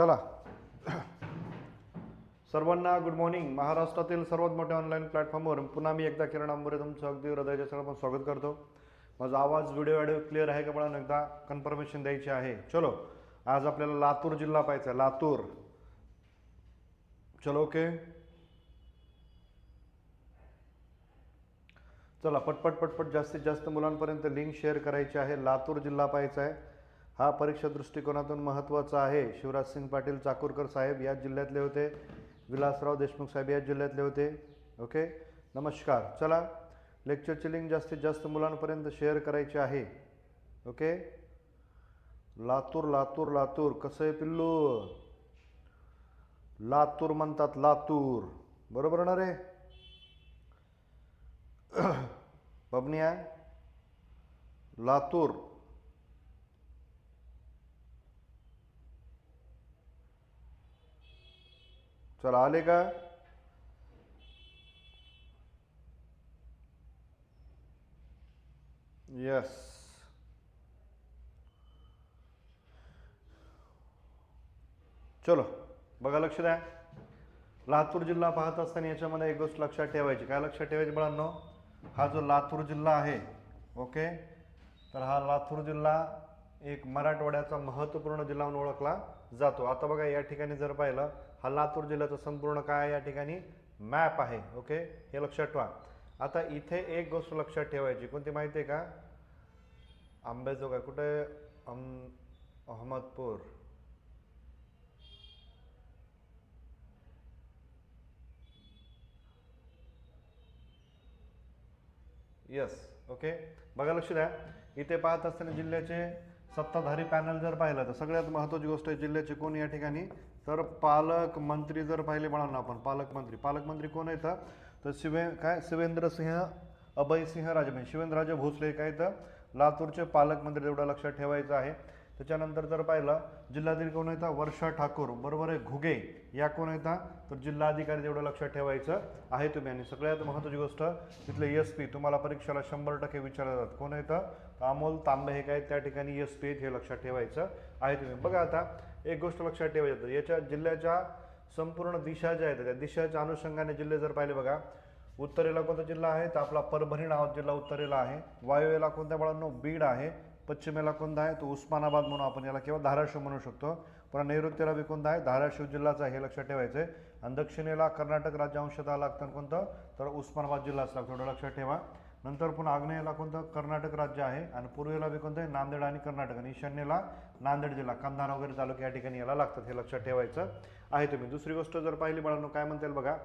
चला. सर्वांना good morning महाराष्ट्रातील सर्वात मोठ्या ऑनलाईन प्लॅटफॉर्मवर पुन्हा मी एकदा किरण आंबोरे तुमचं अगदी हृदयाच्या सर्व स्वागत करतो. माझा आवाज व्हिडिओ व्हिडिओ क्लिअर आहे का मला एकदा कन्फर्मेशन द्यायची आहे. चलो आज आपल्याला लातूर जिल्हा पाहायचा आहे. लातूर. चलो ओके चला पटपट पटपट जास्तीत जास्त मुलांपर्यंत लिंक शेअर करायची आहे. लातूर जिल्हा पाहायचा आहे. हा परीक्षा दृष्टिकोनातून महत्त्वाचा आहे. शिवराजसिंग पाटील चाकूरकर साहेब याच जिल्ह्यातले होते. विलासराव देशमुख साहेब याच जिल्ह्यातले होते. ओके? नमस्कार. चला लेक्चरची लिंक जास्तीत जास्त मुलांपर्यंत शेअर करायची आहे. ओके? लातूर लातूर लातूर. कसं आहे पिल्लू? लातूर म्हणतात लातूर. बरोबर ना रे? बबनिया? लातूर. चला आले का? यस चलो बघा लक्ष द्या. लातूर जिल्हा पाहत असताना याच्यामध्ये एक गोष्ट लक्षात ठेवायची. काय लक्षात ठेवायची मुलांनो हा जो लातूर जिल्हा आहे ओके? तर हा लातूर जिल्हा एक मराठवाड्याचा महत्त्वपूर्ण जिल्हा म्हणून ओळखला जातो. आता बघा या ठिकाणी जर पाहिलं हा लातूर जिल्ह्याचा संपूर्ण काय या ठिकाणी मॅप आहे ओके? हे लक्षात ठेवा. आता इथे एक गोष्ट लक्षात ठेवायची. कोणती माहिती आहे का? आंबेजोगाई. कुठे? अम अहमदपूर. Yes okay? बघा लक्ष द्या. इथे पाहत असताना जिल्ह्याचे सत्ताधारी पॅनल जर पाहिलं तर सगळ्यात महत्त्वाची गोष्ट आहे जिल्ह्याचे कोण या ठिकाणी? तर पालकमंत्री जर पाहिले म्हणाल ना आपण पालकमंत्री पालकमंत्री कोण येतं तर शिवे काय? शिवेंद्रसिंह अभयसिंह राजे शिवेंद्रराजे भोसले काय तर लातूरचे पालकमंत्री एवढं लक्षात ठेवायचं आहे. त्याच्यानंतर जर पाहिलं जिल्हाधिकारी कोण येतात वर्षा ठाकूर. बरोबर आहे? घुगे. या कोण येतात तर जिल्हाधिकारी तेवढं लक्षात ठेवायचं आहे तुम्ही. आणि सगळ्यात महत्त्वाची गोष्ट तिथले एस पी तुम्हाला परीक्षेला शंभर टक्के विचारले जातात. कोण येतं अमोल तांबे हे काय त्या ठिकाणी एस पी हे लक्षात ठेवायचं आहे तुम्ही. बघा आता एक गोष्ट लक्षात ठेवायचं याच्या जिल्ह्याच्या संपूर्ण दिशा ज्या आहेत त्या दिशाच्या अनुषंगाने जिल्हे जर पाहिले बघा उत्तरेला कोणता जिल्हा आहे? तर आपला परभणी नाव जिल्हा उत्तरेला आहे. वायव्येला कोणत्या बाळांनो? बीड आहे. पश्चिमेला कोणता आहे? तो उस्मानाबाद म्हणून आपण याला किंवा धाराशिव म्हणू शकतो. पण नैऋत्यला बी कोणता आहे? धाराशिव जिल्हाचा आहे हे लक्षात ठेवायचं आहे आणि दक्षिणेला कर्नाटक राज्य अंशतः लागतं कोणतं? तर उस्मानाबाद जिल्हाच लागतो. थोडं लक्षात ठेवा. नंतर पुन्हा आग्नेयेला कोणतं? कर्नाटक राज्य आहे. आणि पूर्वेला बी कोणतं आहे? नांदेड आणि कर्नाटक. आणि ईशान्येला नांदेड जिल्हा. कंधार वगैरे तालुक्या या ठिकाणी याला लागतात. हे लक्षात ठेवायचं आहे तुम्ही. दुसरी गोष्ट जर पाहिली बाळांनो काय म्हणता येईल बघा?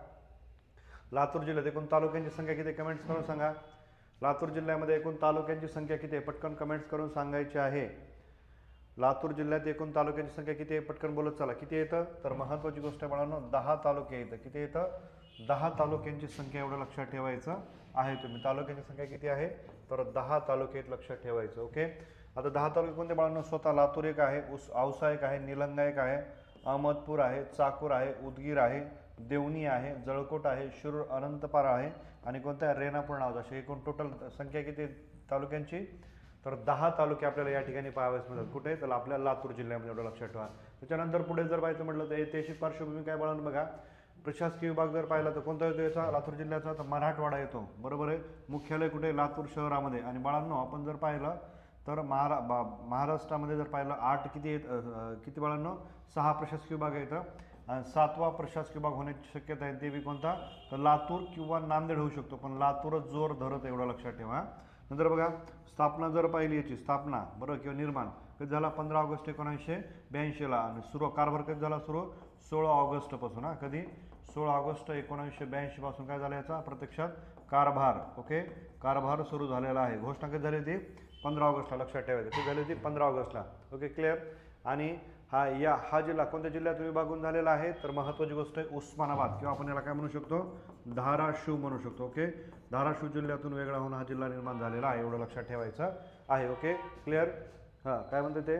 लातूर जिल्ह्यात एकूण तालुक्यांची संख्या किती कमेंट्स करून सांगा. लातूर जिल्ह्यामध्ये एकूण तालुक्यांची संख्या किती आहे? पटकन कमेंट्स करून सांगायची आहे. लातूर जिल्ह्यात एकूण तालुक्यांची संख्या किती आहे? पटकन बोलत चला. किती येतं? तर महत्त्वाची गोष्ट आहे बाळांनो दहा तालुके येतं. किती येतं? दहा तालुक्यांची संख्या एवढं लक्षात ठेवायचं आहे तुम्ही. तालुक्यांची संख्या किती आहे? तर दहा तालुक्यात लक्षात ठेवायचं ओके? आता दहा तालुके कोणते बाळांनो? स्वतः लातूर एक आहे उस औसा एक आहे निलंगा एक आहे अहमदपूर आहे चाकूर आहे उदगीर आहे देवणी आहे जळकोट आहे शिरूर अनंतपारा आहे आणि कोणत्या रेणापूर नाव. अशी एकूण टोटल संख्या किती तालुक्यांची? तर दहा तालुके आपल्याला या ठिकाणी पाहावेच मिळतात. कुठे? तर आपल्या लातूर जिल्ह्यामध्ये एवढं लक्षात ठेवा. त्याच्यानंतर पुढे जर पाहायचं म्हटलं तर ऐतिहासिक पार्श्वभूमी काय बाळांनो बघा? प्रशासकीय विभाग जर पाहिला तर कोणता येतो याचा? लातूर जिल्ह्याचा तर मराठवाडा येतो. बरोबर आहे? मुख्यालय कुठे? लातूर शहरामध्ये. आणि बाळांनो आपण जर पाहिलं तर महारा बा महाराष्ट्रामध्ये जर पाहिलं आठ किती येत किती बाळांनो? सहा प्रशासकीय विभाग येतं आणि सातवा प्रशासकीय विभाग होण्याची शक्यता आहे. ते बी कोणता? तर लातूर किंवा नांदेड होऊ शकतो. पण लातूरच जोर धरत एवढं लक्षात ठेवा नंतर बघा स्थापना जर पाहिली याची स्थापना बरोबर किंवा निर्माण कधी झाला? पंधरा ऑगस्ट एकोणीसशे ब्याऐंशीला. आणि सुरू कारभार कधी झाला सुरू? सोळा ऑगस्टपासून हा. कधी? सोळा ऑगस्ट एकोणीसशे ब्याऐंशीपासून काय झालं याचा? प्रत्यक्षात कारभार ओके कारभार सुरू झालेला आहे. घोषणा कधी झाली होती? पंधरा ऑगस्टला लक्षात ठेवायचं. ती झाली होती? पंधरा ऑगस्टला. ओके क्लिअर आणि हा या हा जिल्हा कोणत्या जिल्ह्यात विभागून झालेला आहे? तर महत्त्वाची गोष्ट आहे उस्मानाबाद किंवा आपण याला काय म्हणू शकतो? धाराशिव म्हणू शकतो ओके धाराशिव जिल्ह्यातून वेगळा होऊन हा जिल्हा निर्माण झालेला आहे एवढं लक्षात ठेवायचं आहे ओके क्लिअर हां काय म्हणते ते?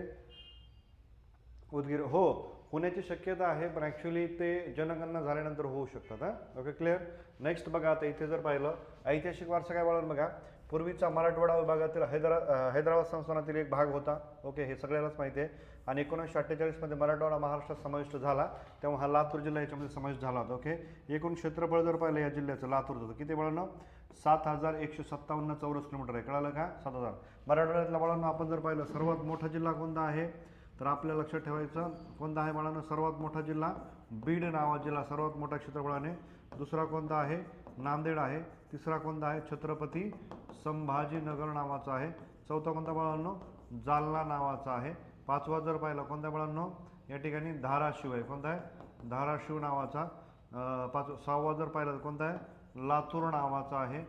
उदगीर हो. होण्याची शक्यता आहे पण ॲक्च्युली ते जनगणना झाल्यानंतर होऊ शकतात हां. ओके क्लिअर नेक्स्ट बघा आता इथे जर पाहिलं ऐतिहासिक वारसा काय बाळांनो बघा. पूर्वीचा मराठवाडा विभागातील हैदरा हैदराबाद संस्थानातील एक भाग होता. ओके हे सगळ्यालाच माहिती आहे. आणि एकोणीसशे अठ्ठेचाळीसमध्ये मराठवाडा महाराष्ट्रात समाविष्ट झाला तेव्हा हा लातूर जिल्हा याच्यामध्ये समावेश झाला होता ओके एकूण क्षेत्रफळ जर पाहिलं या जिल्ह्याचं लातूर होतं किती बाळांनो सात हजार एकशे सत्तावन्न चौरस किलोमीटर आहे. कळालं का? सात हजार. मराठवाड्यातल्या बाळांनो आपण जर पाहिलं सर्वात मोठा जिल्हा कोणता आहे? तर आपल्या लक्षात ठेवायचं कोणता आहे बाळानं सर्वात मोठा जिल्हा? बीड नावा जिल्हा सर्वात मोठ्या क्षेत्रफळाने दुसरा कोणता आहे? नांदेड आहे. तिसरा कोणता आहे? छत्रपती संभाजीनगर नावाचा आहे. चौथा कोणता बाळांनो जालना नावाचा आहे. पाचवा जर पाहिला कोणत्या बाळांनो या ठिकाणी धाराशिव आहे. कोणता आहे? धाराशिव नावाचा. पाच सहावा जर पाहिला तर कोणता आहे? लातूर नावाचा आहे.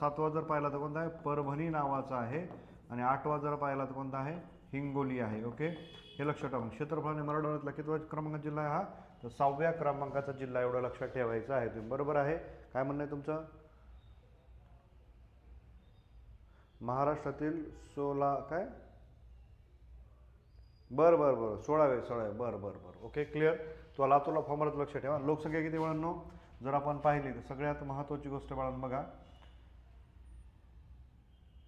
सातवा जर पाहिला तर कोणता आहे? परभणी नावाचा आहे. आणि आठवा जर पाहिला तर कोणता आहे? हिंगोली आहे ओके? हे लक्षात ठेवा. क्षेत्रफळाने मराठवाड्यातला कितवा क्रमांक जिल्हा आहे हा. तर सहाव्या क्रमांकाचा जिल्हा एवढं लक्षात ठेवायचा आहे. तुम्ही बरोबर आहे? काय म्हणणं आहे तुमचं? महाराष्ट्रातील सोळा काय? बरं बरं बरं. सोळावे सोळावे. बरं बरं बरं. ओके क्लिअर तो लातूरला फॉर्मरात लक्ष ठेवा. लोकसंख्या किती बाळांनो जर आपण पाहिली तर सगळ्यात महत्त्वाची गोष्ट बाळांनो बघा.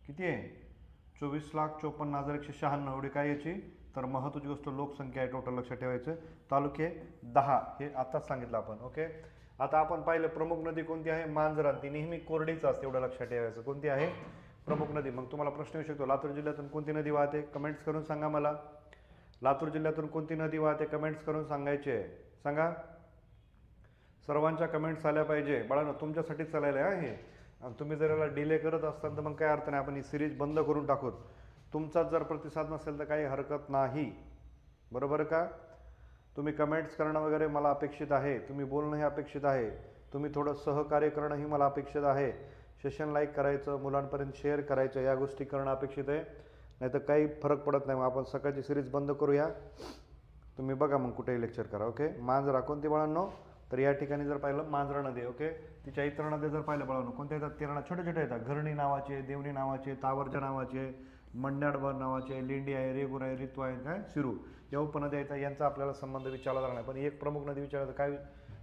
किती आहे? चोवीस लाख चोपन्न हजार एकशे शहाण्णव एवढी काय याची? तर महत्त्वाची गोष्ट लोकसंख्या आहे टोटल लक्षात ठेवायचं. तालुके दहा. हे आताच सांगितलं आपण ओके आता आपण पाहिलं प्रमुख नदी कोणती आहे? मांजरा ती नेहमी कोरडीच असते एवढं लक्षात ठेवायचं. कोणती आहे? प्रमुख नदी. मग तुम्हाला प्रश्न येऊ शकतो लातूर जिल्ह्यातून कोणती नदी वाहते? कमेंट्स करून सांगा मला. लातूर जिल्ह्यातून कोणती नदी वाहते? कमेंट्स करून सांगायचे. आहे सांगा. सर्वांच्या कमेंट्स आल्या पाहिजे. बाळांनो तुमच्यासाठीच चालायला आहे हे. आणि तुम्ही जर याला डिले करत असताल तर मग काय अर्थ नाही आपण ही सिरीज बंद करून टाकूत तुमचाच जर प्रतिसाद नसेल तर काही हरकत नाही. बरोबर का? तुम्ही कमेंट्स करणं वगैरे मला अपेक्षित आहे. तुम्ही बोलणं हे अपेक्षित आहे. तुम्ही थोडं सहकार्य करणंही मला अपेक्षित आहे. सेशन लाईक करायचं मुलांपर्यंत शेअर करायचं या गोष्टी करणं अपेक्षित आहे. नाही तर काही फरक पडत नाही. मग आपण सकाळची सिरीज बंद करूया. तुम्ही बघा मग कुठेही लेक्चर करा ओके मांजरा कोणती बाळांनो. तर या ठिकाणी जर पाहिलं मांजरा नदी ओके तिच्या इतर नद्या जर पाहिलं बाळांनो कोणत्या येतात? तेरणा छोटे छोटे येतात. घरणी नावाचे देवणी नावाचे तावरच्या नावाचे मंड्याडबर नावाचे लेंडी आहे रेगुर आहे रितू आहे काय? शिरू या उपनद्या येतात यांचा आपल्याला संबंध विचारला जाणार नाही. पण एक प्रमुख नदी विचारलं तर काय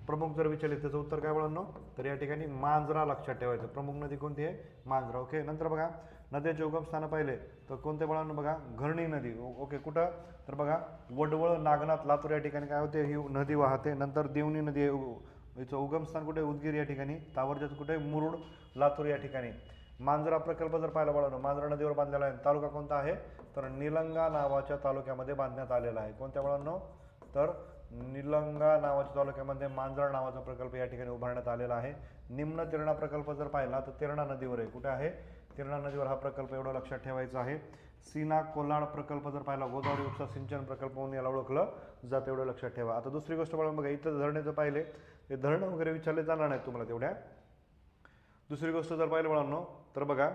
प्रमुख जर विचारले त्याचं उत्तर काय बाळांनो तर या ठिकाणी मांजरा लक्षात ठेवायचं. प्रमुख नदी कोणती आहे? मांजरा ओके नंतर बघा नद्याचे उगमस्थानं पाहिले तर कोणत्या बाळांनो बघा? घरणी नदी. ओके कुठं? तर बघा वडवळ नागनाथ लातूर या ठिकाणी काय होते? ही नदी वाहते. नंतर देवणी नदी आहे. याचं उगमस्थान कुठे? उदगीर या ठिकाणी. तावरजाचं कुठे? मुरुड लातूर या ठिकाणी. मांजरा प्रकल्प जर पाहिला बाळांनो मांजरा नदीवर बांधलेला आहे. तालुका कोणता आहे? तर निलंगा नावाच्या तालुक्यामध्ये बांधण्यात आलेला आहे. कोणत्या बळांनो तर निलंगा नावाच्या तालुक्यामध्ये मांजरा नावाचा प्रकल्प या ठिकाणी उभारण्यात आलेला आहे. निम्न तिरणा प्रकल्प जर पाहिला तर तिरणा नदीवर आहे. कुठे आहे? किरणा नदीवर हा प्रकल्प एवढं लक्षात ठेवायचा आहे. सीना कोलाड प्रकल्प जर पाहिला गोदावरी उपसा सिंचन प्रकल्प म्हणून याला ओळखलं जातं एवढं लक्षात ठेवा. आता दुसरी गोष्ट बघा बघा इथं धरणे जर पाहिले ते धरणं वगैरे विचारले जाणार नाहीत तुम्हाला तेवढ्या. दुसरी गोष्ट जर पाहिलं बाळांनो तर बघा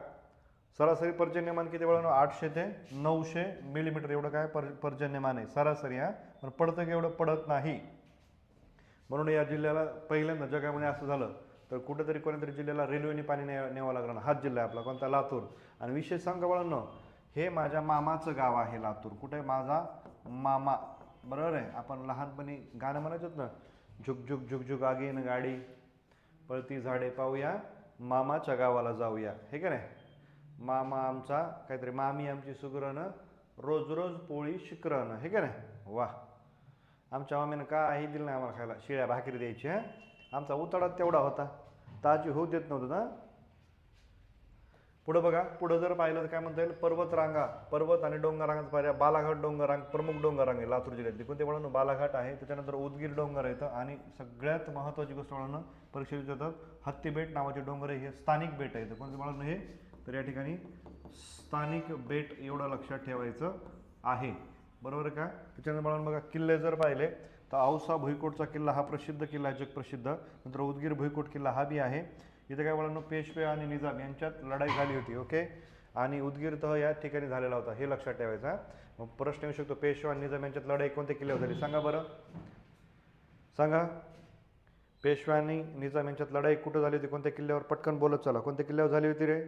सरासरी पर्जन्यमान किती वेळा आठशे ते नऊशे मिलीमीटर एवढं काय पर पर्जन्यमान आहे. सरासरी हा. पण पडतं की एवढं पडत नाही. म्हणून या जिल्ह्याला पहिल्यांदा जगामध्ये असं झालं. तर कुठेतरी कोणीतरी जिल्ह्याला रेल्वेने पाणी न्या न्यावं लागणार हाच जिल्हा आहे आपला. कोणता? लातूर. आणि विशेष सांगा बाळांनो हे माझ्या मामाचं गाव आहे लातूर. कुठे? माझा मामा. बरोबर आहे? आपण लहानपणी गाणं म्हणायचो ना झुक झुक झुक झुक आगीन गाडी पळती झाडे पाहूया मामाच्या गावाला जाऊया. हे का नाही? मामा आमचा काहीतरी मामी आमची सुगरण रोज रोज पोळी शिकरण हे का नाही? वा आमच्या मामीनं काही दिलं नाही आम्हाला खायला. शिळ्या भाकरी द्यायची हं? आमचा उताडा तेवढा होता. ताजी होऊ देत नव्हतं ना. पुढं बघा पुढं जर पाहिलं तर काय म्हणता येईल? पर्वत रांगा पर्वत आणि डोंगर रांगाचा बालाघाट डोंगरांग प्रमुख डोंगरांग आहे लातूर जिल्ह्यातली. कोणते म्हणून बालाघाट आहे. त्याच्यानंतर उदगीर डोंगर येतं आणि सगळ्यात महत्त्वाची गोष्ट म्हणून परीक्षेत विचारतात हत्तीबेट नावाचे डोंगर आहे. हे स्थानिक बेट आहे तर कोणते म्हणून हे तर या ठिकाणी स्थानिक बेट एवढं लक्षात ठेवायचं आहे. बरोबर का? त्याच्यानंतर मला बघा किल्ले जर पाहिले तर औसा भुईकोटचा किल्ला हा प्रसिद्ध किल्ला आहे जगप्रसिद्ध. नंतर उदगीर भुईकोट किल्ला हा बी आहे. इथे काय मला पेशवे आणि निजाम यांच्यात लढाई झाली होती ओके? आणि उदगीर तह या ठिकाणी झालेला होता हे लक्षात ठेवायचा मग प्रश्न येऊ शकतो पेशवा आणि निजाम यांच्यात लढाई कोणत्या किल्ल्यावर झाली? सांगा बरं. सांगा. पेशवा आणि निजाम यांच्यात लढाई कुठं झाली होती? कोणत्या किल्ल्यावर? पटकन बोलत चला. कोणत्या किल्ल्यावर झाली होती रे?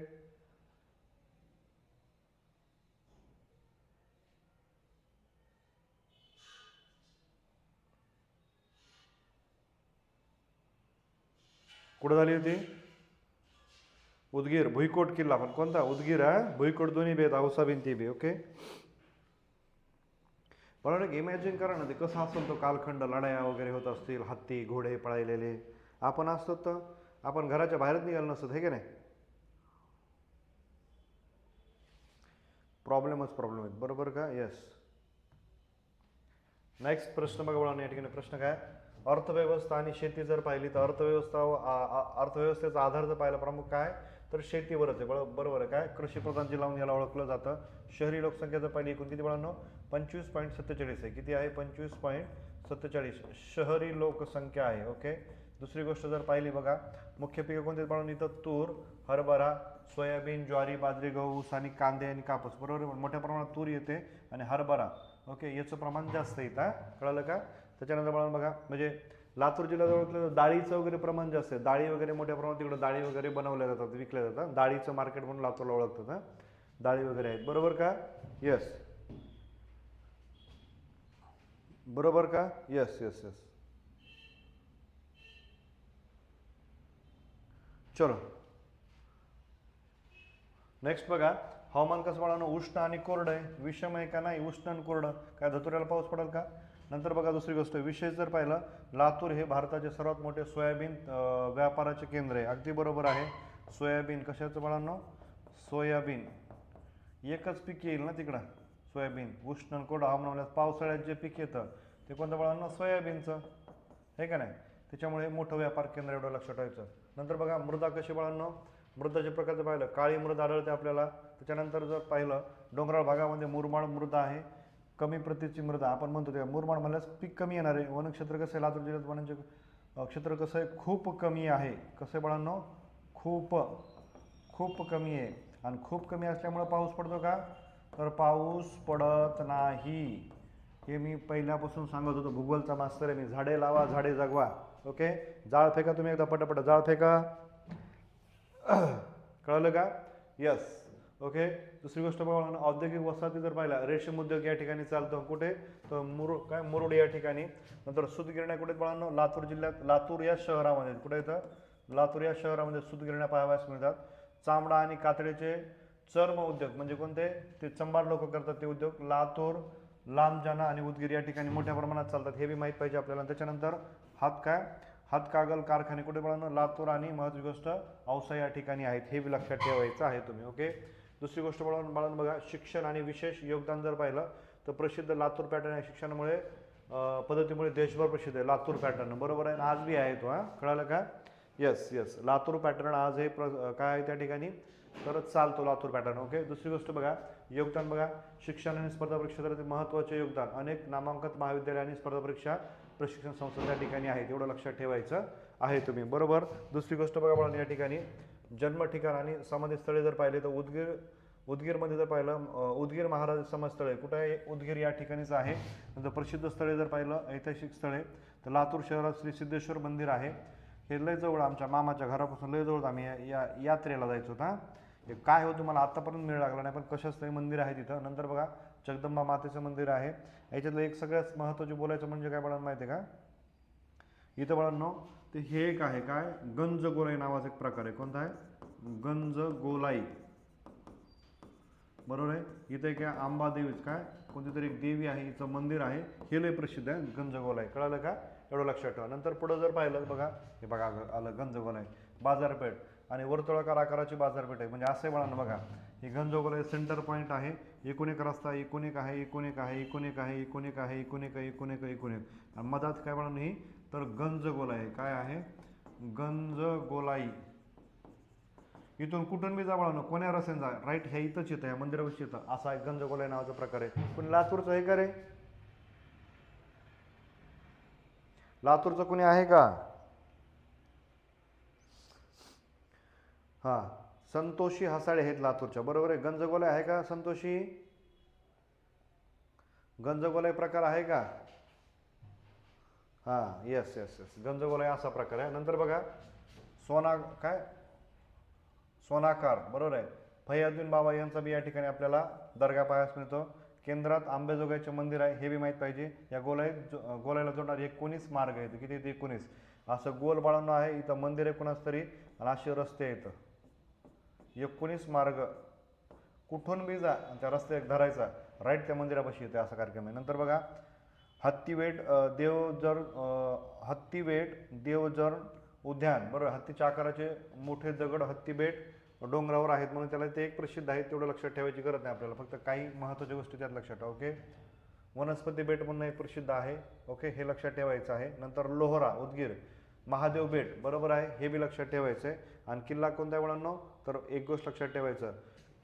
कुठं झाली होती? उदगीर भुईकोट किल्ला पण कोणता? उदगीर हा? भुईकोट दोन्ही बी आहेत औसा भिंती बी ओके? बरोबर इमॅजिन करा ना ते कसं असेल तो कालखंड लढाया वगैरे होत असतील हत्ती घोडे पळायलेले आपण असतो तर आपण घराच्या बाहेरच निघालो नसतो हे की नाही? प्रॉब्लेमच प्रॉब्लेम आहेत. बरोबर का? येस नेक्स्ट प्रश्न बघा बघा या ठिकाणी प्रश्न काय? अर्थव्यवस्था आणि शेती जर पाहिली तर अर्थव्यवस्था व अर्थव्यवस्थेचा आधार जर पाहिला प्रमुख काय तर शेतीवरच आहे. बरं बरोबर आहे. काय? कृषीप्रधान जिल्हा म्हणून याला ओळखलं जातं. शहरी लोकसंख्या जर पाहिली एकूण किती बळांनो पंचवीस पॉईंट सत्तेचाळीस आहे. किती आहे? पंचवीस पॉईंट सत्तेचाळीस. शहरी लोकसंख्या आहे ओके? दुसरी गोष्ट जर पाहिली बघा मुख्य पिकं कोणते बाळांनो? इथं तूर हरभरा सोयाबीन ज्वारी बाजरी गहू ऊस आणि कांदे आणि कापूस. बरोबर मोठ्या प्रमाणात तूर येते आणि हरभरा. ओके? याचं प्रमाण जास्त येतं कळलं का? त्याच्यानंतर मला बघा म्हणजे लातूर जिल्ह्याजवळ डाळीचं वगैरे प्रमाण जास्त आहे डाळी वगैरे मोठ्या प्रमाणात तिकडं डाळी वगैरे बनवल्या जातात विकल्या जातात. डाळीचं मार्केट म्हणून लातूरला ओळखतात हा? डाळी वगैरे आहेत. बरोबर का? येस बरोबर का? येस येस येस चलो. नेक्स्ट बघा हवामान कसं बाळानं उष्ण आणि कोरडं आहे. विषम आहे का नाही? उष्ण आणि कोरडं. काय धतुऱ्याला पाऊस पडेल का? नंतर बघा दुसरी गोष्ट विशेष जर पाहिलं लातूर हे भारताचे सर्वात मोठे सोयाबीन व्यापाराचे केंद्र आहे. अगदी बरोबर आहे. सोयाबीन कशाचं बाळांनो? सोयाबीन. एकच पीक येईल ना तिकडं? सोयाबीन. उष्ण कोड कोरडं हवामान पावसाळ्यात जे पीक येतं ते कोणतं बाळांनो? सोयाबीनचं. हे का नाही? त्याच्यामुळे मोठं व्यापार केंद्र एवढं लक्षात ठेवायचं. नंतर बघा मृदा कशी बाळांनो? मृदाच्या प्रकारचं पाहिलं काळी मृदा आढळते आपल्याला. त्याच्यानंतर जर पाहिलं डोंगराळ भागामध्ये मुरमाड मृदा आहे. कमी प्रतीची मृदा आपण म्हणतो ते मुरमाड म्हणल्यास पीक कमी येणार आहे. वनक्षेत्र कसं आहे? लातूर जिल्ह्यात वनांचे क्षेत्र कसं आहे? खूप कमी आहे. कसं बाळांनो? खूप खूप कमी आहे. आणि खूप कमी असल्यामुळं पाऊस पडतो का? तर पाऊस पडत नाही. हे मी पहिल्यापासून सांगत होतो. भूगोलचा मास्तर आहे मी. झाडे लावा झाडे जगवा. ओके? जाळ फेका तुम्ही एकदा पटापट. जाळ फेका. कळलं का? यस ओके दुसरी गोष्ट बघा औद्योगिक वसाहती जर पाहिला रेशीम उद्योग या ठिकाणी चालतो. कुठे? तर मुरु काय? मुरुड या ठिकाणी. नंतर सुतगिरण्या कुठे बघा लातूर जिल्ह्यात लातूर या शहरामध्ये कुठे येतं लातूर या शहरामध्ये सुतगिरण्या पाहावयास मिळतात. चामडा आणि कातडीचे चर्म उद्योग म्हणजे कोणते? ते चंबार लोक करतात ते उद्योग. लातूर लांबजाना आणि उदगीर या ठिकाणी मोठ्या प्रमाणात चालतात. हे बी माहीत पाहिजे आपल्याला. त्याच्यानंतर हात काय? हातकागल कारखाने कुठे बाळांनो? लातूर आणि महत्वाची गोष्ट औसा या ठिकाणी आहेत. हे बी लक्षात ठेवायचं आहे तुम्ही ओके दुसरी गोष्ट बाळांनो बाळांनो बघा शिक्षण आणि विशेष योगदान जर पाहिलं तर प्रसिद्ध लातूर पॅटर्न या शिक्षणामुळे पद्धतीमुळे देशभर प्रसिद्ध आहे लातूर पॅटर्न बरोबर आहे आज बी आहे तो हा? कळालं का? येस येस लातूर पॅटर्न आज हे प्र काय आहे त्या ठिकाणी? तर चालतो लातूर पॅटर्न ओके दुसरी गोष्ट बघा योगदान बघा. शिक्षण आणि स्पर्धा परीक्षा क्षेत्रातील महत्त्वाचे योगदान. अनेक नामांकित महाविद्यालय आणि स्पर्धा परीक्षा प्रशिक्षण संस्था त्या ठिकाणी आहेत एवढं लक्षात ठेवायचं आहे तुम्ही. बरोबर? दुसरी गोष्ट बघा मला या ठिकाणी जन्म ठिकाण आणि समाधी स्थळे जर पाहिले तर उदगीर उदगीरमध्ये जर पाहिलं उदगीर महाराज समाजस्थळ आहे कुठं आहे उदगीर या ठिकाणीच आहे. नंतर प्रसिद्ध स्थळे जर पाहिलं ऐतिहासिक स्थळे तर लातूर शहरात श्री सिद्धेश्वर मंदिर आहे. हे लय जवळ आमच्या मामाच्या घरापासून लय जवळ आम्ही या- या यात्रेला जायचो होता हे. काय होतं मला आत्तापर्यंत मिळ लागला नाही पण कशाच तरी मंदिर आहे तिथं? नंतर बघा जगदंबा मातेचं मंदिर आहे. याच्यातलं एक सगळ्यात महत्त्वाचे बोलायचं म्हणजे काय बाळांनो माहिती आहे का? इथं बळांनो ते हे एक आहे काय? गंज गोलाई नावाचा एक प्रकार आहे. कोणता आहे? गंज गोलाई. बरोबर आहे? इथे काय आंबा देवीच काय? कोणती तरी एक देवी आहे हिचं मंदिर आहे. हे लय प्रसिद्ध आहे गंजगोलाई कळालं का? एवढं लक्षात ठेवा. नंतर पुढं जर पाहिलं बघा हे बघा आलं- आलं गंजगोलाई बाजारपेठ आणि वर्तुळाकार आकाराची बाजारपेठ आहे. म्हणजे असं आहे बघा हे गंजगोलाई सेंटर पॉईंट आहे. एकूण एक रस्ता एकूण एक आहे एकूण एक आहे एकूण एक आहे एकूण एक आहे एकूण एक एकूण एक एकूण एक. आणि मधात काय म्हणून ही तर गंजगोलाई गोलाई काय आहे? गंजगोलाई इथून कुठून मी जा ना कोण्या रस्त्याने जा राईट ह्या इथंच येतं ह्या मंदिरावरच येतं असा एक गंजगोलाई नावाचा प्रकार आहे. पण लातूरचं हे करे लातूरचं कोणी आहे का? हा संतोषी हसाळे आहेत लातूरच्या. बरोबर आहे? गंजगोलाई आहे का संतोषी? गंजगोलाई प्रकार आहे का? हां येस येस येस गंजगोलाई असा प्रकार आहे. नंतर बघा सोना काय? सोनाकार बरोबर आहे. फैयाद्दीन बाबा यांचा बी या ठिकाणी आपल्याला दर्गा पायास मिळतो. केंद्रात आंबेजोगाईचे मंदिर आहे हे बी माहीत पाहिजे. या गोलाईत जो- गोलाईला जोडणारे एकोणीस मार्ग आहेत. किती ते एकोणीस. असं गोल बाळांनो आहे इथं मंदिर आहे कोणाच तरी आणि असे रस्ते आहेत. एकोणीस मार्ग. कुठून बी जा त्या त्या एक धरायचा. राईट त्या मंदिरापाशी येते असा कार्यक्रम आहे. नंतर बघा हत्तीवेट देवजर हत्तीवेट देवजर उद्यान बरं हत्तीच्या आकाराचे मोठे दगड हत्तीबेट डोंगरावर आहेत म्हणून त्याला ते एक प्रसिद्ध आहे तेवढं लक्षात ठेवायची गरज नाही आपल्याला. फक्त काही महत्त्वाच्या गोष्टी त्यात लक्षात ठेवा ओके? वनस्पती बेट म्हणून एक प्रसिद्ध आहे ओके? हे लक्षात ठेवायचं आहे. नंतर लोहरा उदगीर महादेव बेट बरोबर आहे? हे बी लक्षात ठेवायचं आहे आणि किल्ला कोणत्या वेळांनो तर एक गोष्ट लक्षात ठेवायचं.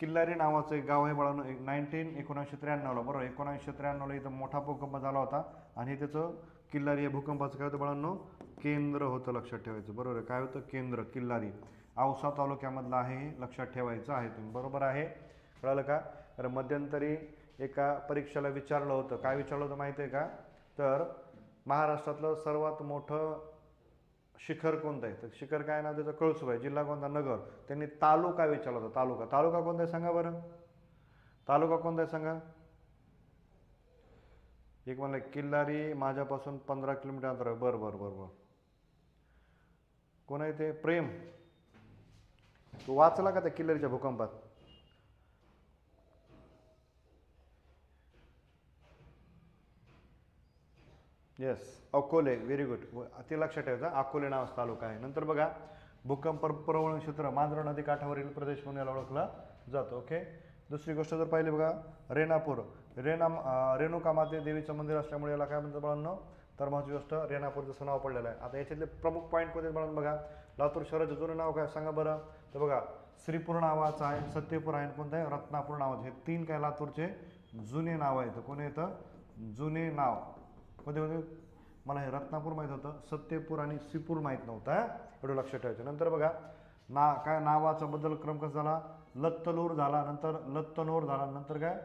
किल्लारी नावाचं एक गाव आहे बाळांनो. नाईन्टीन एकोणीसशे त्र्याण्णवला बरोबर? एकोणीसशे त्र्याण्णवला इथं मोठा भूकंप झाला होता. आणि त्याचं किल्लारी या भूकंपाचं काय होतं बाळांनो? केंद्र होतं लक्षात ठेवायचं. बरोबर आहे? काय होतं? केंद्र किल्लारी. औसा तालुक्यामधलं आहे हे लक्षात ठेवायचं आहे तुम्ही. बरोबर आहे? कळलं का? तर मध्यंतरी एका परीक्षेला विचारलं होतं. काय विचारलं होतं माहिती आहे का? तर महाराष्ट्रातलं सर्वात मोठं शिखर कोणतं आहे? तर शिखर काय नाव त्याचं? कळसुबाई. जिल्हा कोणता? नगर. त्यांनी तालुका विचारला होता. तालुका. तालुका कोणता आहे सांगा बरं. तालुका कोणता आहे सांगा. एक म्हणलं किल्लारी माझ्यापासून पंधरा किलोमीटर अंतर आहे. बरं बरं बरं बरं. कोण आहे ते? प्रेम. तू वाचला का त्या किल्लारीच्या भूकंपात? येस अकोले व्हेरी गुड ते लक्षात ठेवायचं अकोले नावाचा तालुका आहे. नंतर बघा भूकंप प्रवण क्षेत्र मांजरा नदी काठावरील प्रदेश म्हणून याला ओळखला जातो ओके दुसरी गोष्ट जर पाहिली बघा रेणापूर. रेणा रेणुका माते देवीचं मंदिर असल्यामुळे याला काय म्हणतात बाळांनो? तर महत्वाची गोष्ट रेणापूर जसं नाव पडलेलं आहे. आता याच्यातले प्रमुख पॉईंट कोणते बाळांनो बघा? लातूर शहराचं जुनं नाव काय? सांगा बरं. तर बघा श्रीपूर नावाचं आहे सत्यपूर आहे कोणतं आहे? रत्नापूर नावाचं. हे तीन काय लातूरचे जुने नाव आहेत. कोण येतं जुने नाव. मध्ये मध्ये मला हे रत्नापूर माहीत होतं सत्यपूर आणि सिपूर माहीत नव्हतं एवढं लक्षात ठेवायचं. नंतर बघा ना काय नावाचा बदल क्रम कसा झाला? लत्तलोर झाला नंतर लत्तनूर झाला नंतर काय?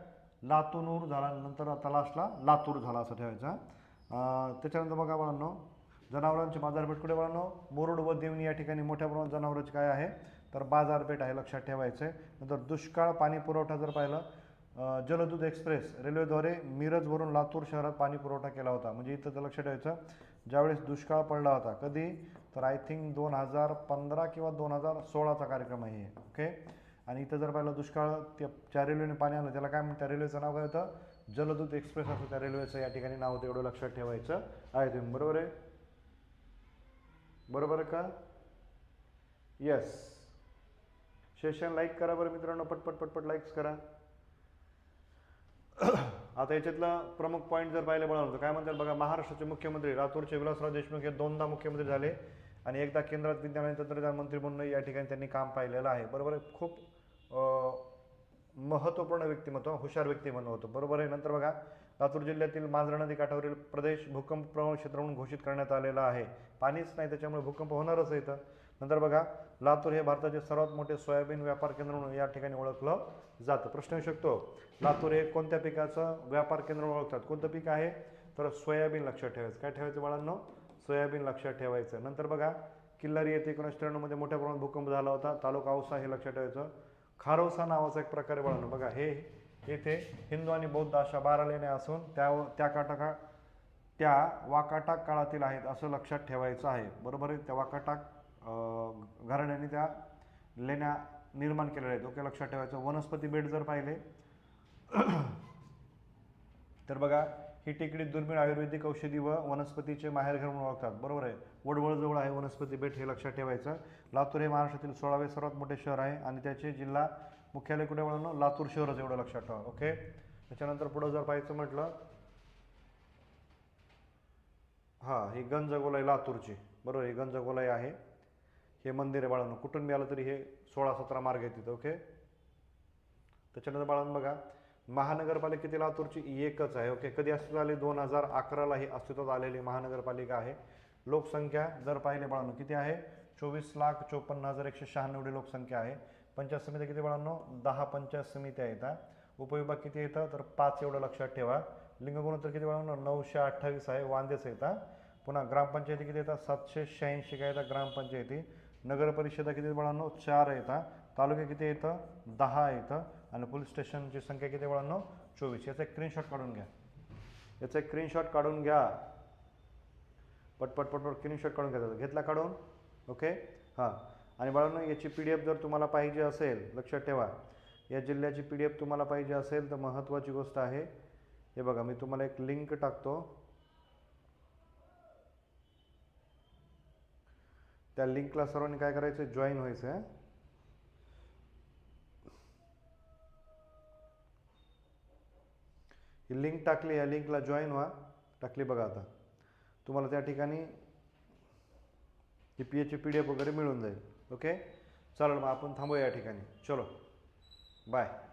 लातूनूर झाला नंतर आता लास्टला लातूर झाला असं ठेवायचा त्याच्यानंतर बघा बाळांनो जनावरांची बाजारपेठ कुठे बाळांनो? मुरुड व देवणी या ठिकाणी मोठ्या प्रमाणात जनावरांची काय आहे? तर बाजारपेठ आहे लक्षात ठेवायचं आहे नंतर दुष्काळ पाणी पुरवठा जर पाहिलं जलदूत एक्सप्रेस रेल्वेद्वारे मिरजवरून लातूर शहरात पाणी पुरवठा केला होता. म्हणजे इथं तर लक्ष ठेवायचं. ज्यावेळेस दुष्काळ पडला होता कधी तर आय थिंक दोन हजार पंधरा किंवा दोन हजार सोळाचा कार्यक्रम आहे ओके आणि इथं जर पाहिलं दुष्काळ त्या ज्या रेल्वेने पाणी आलं त्याला काय म्हणतात त्या रेल्वेचं नाव काय होतं? जलदूत एक्सप्रेस असं त्या रेल्वेचं या ठिकाणी नाव होतं एवढं लक्षात ठेवायचं आहे तुम्ही. बरोबर आहे? बरोबर आहे का? येस सेशन लाईक करा बरं मित्रांनो पटपट पटपट लाईक्स करा. आता याच्यातला प्रमुख पॉईंट जर पाहिलं बघा काय म्हणतात बघा महाराष्ट्राचे मुख्यमंत्री लातूरचे विलासराव देशमुख हे दोनदा मुख्यमंत्री झाले आणि एकदा केंद्रात विज्ञान आणि तंत्रज्ञान मंत्री म्हणून या ठिकाणी त्यांनी काम पाहिलेलं आहे. बरोबर आहे? खूप महत्त्वपूर्ण व्यक्तिमत्व हुशार व्यक्तिमत्व होतं. बरोबर आहे? नंतर बघा लातूर जिल्ह्यातील मांजरा नदी काठावरील प्रदेश भूकंप प्रवण क्षेत्र म्हणून घोषित करण्यात आलेला आहे. पाणीच नाही त्याच्यामुळे भूकंप होणारच आहे इथं. नंतर बघा लातूर हे भारताचे सर्वात मोठे सोयाबीन व्यापार केंद्र म्हणून या ठिकाणी ओळखलं जातं. प्रश्न येऊ शकतो लातूर हे कोणत्या पिकाचं व्यापार केंद्र म्हणून ओळखतात? कोणतं पीक आहे? तर सोयाबीन लक्षात ठेवायचं. काय ठेवायचं बाळांनो? सोयाबीन लक्षात ठेवायचं. नंतर बघा किल्लारी येथे एकोणीसशे त्र्याण्णवमध्ये मोठ्या प्रमाणात भूकंप झाला होता. तालुका औसा हे लक्षात ठेवायचं. खारोसा नावाचा एक प्रकारे आहे बाळांनो. बघा हे येथे हिंदू आणि बौद्ध अशा बारा लेण्या असून त्या त्या काटाका त्या वाकाटाक काळातील आहेत असं लक्षात ठेवायचं आहे. बरोबर आहे? त्या वाकाटाक घराण्याने त्या लेण्या निर्माण केलेल्या आहेत. ओके लक्षात ठेवायचं. वनस्पती बेट जर पाहिले तर बघा ही टेकडी दुर्मिळ आयुर्वेदिक औषधी व वनस्पतीचे माहेरघर म्हणून ओळखतात. बरोबर आहे? वडवळजवळ आहे वनस्पती बेट हे लक्षात ठेवायचं. लातूर हे महाराष्ट्रातील सोळावे सर्वात मोठे शहर आहे आणि त्याचे जिल्हा मुख्यालय कुठे म्हणून? लातूर शहरच एवढं लक्षात ठेवा. ओके? त्याच्यानंतर पुढं जर पाहायचं म्हटलं हां ही गंजगोलाई लातूरची. बरोबर ही गंजगोलाई आहे. हे मंदिर आहे बाळांनो. कुठून बी आलं तरी हे सोळा सतरा मार्ग आहे तिथं ओके त्याच्यानंतर बाळांनो बघा महानगरपालिकेतील लातूरची एकच आहे ओके कधी अस्तित्वात आली दोन हजार अकराला ही अस्तित्वात आलेली महानगरपालिका आहे. लोकसंख्या जर पाहिले बाळांनो किती आहे? चोवीस लाख चोपन्न हजार एकशे शहाण्णव एवढी लोकसंख्या आहे. पंचायत समिती किती बाळांनो? दहा पंचायत समित्या येतात उपविभाग किती येतं तर पाच एवढं लक्षात ठेवा. लिंग गुणोत्तर किती बाळांनो? नऊशे अठ्ठावीस आहे वांदेच येतात पुन्हा ग्रामपंचायती किती येतात सातशे शहाऐंशी काय येतात ग्रामपंचायती. नगरपरिषदा किती बाळांनो? चार येतात तालुके किती येतं दहा येतं आणि पोलीस स्टेशनची संख्या किती बाळांनो? चोवीस. याचा एक स्क्रीनशॉट काढून घ्या. याचा एक स्क्रीनशॉट काढून घ्या. पटपट पटपट स्क्रीनशॉट काढून घ्या. घेतला काढून? ओके? हां. आणि बाळांनो याची पी डी एफ जर तुम्हाला पाहिजे असेल लक्षात ठेवा. या जिल्ह्याची पी डी एफ तुम्हाला पाहिजे असेल तर महत्त्वाची गोष्ट आहे. हे बघा मी तुम्हाला एक लिंक टाकतो. त्या लिंकला सर्वांनी काय करायचं? जॉईन व्हायचं आहे ही लिंक टाकली या लिंकला जॉईन व्हा. टाकली बघा आता. तुम्हाला त्या ठिकाणी ही पी एची पी डी एफ वगैरे मिळून जाईल. ओके चालेल मग आपण थांबूया या ठिकाणी. चलो. बाय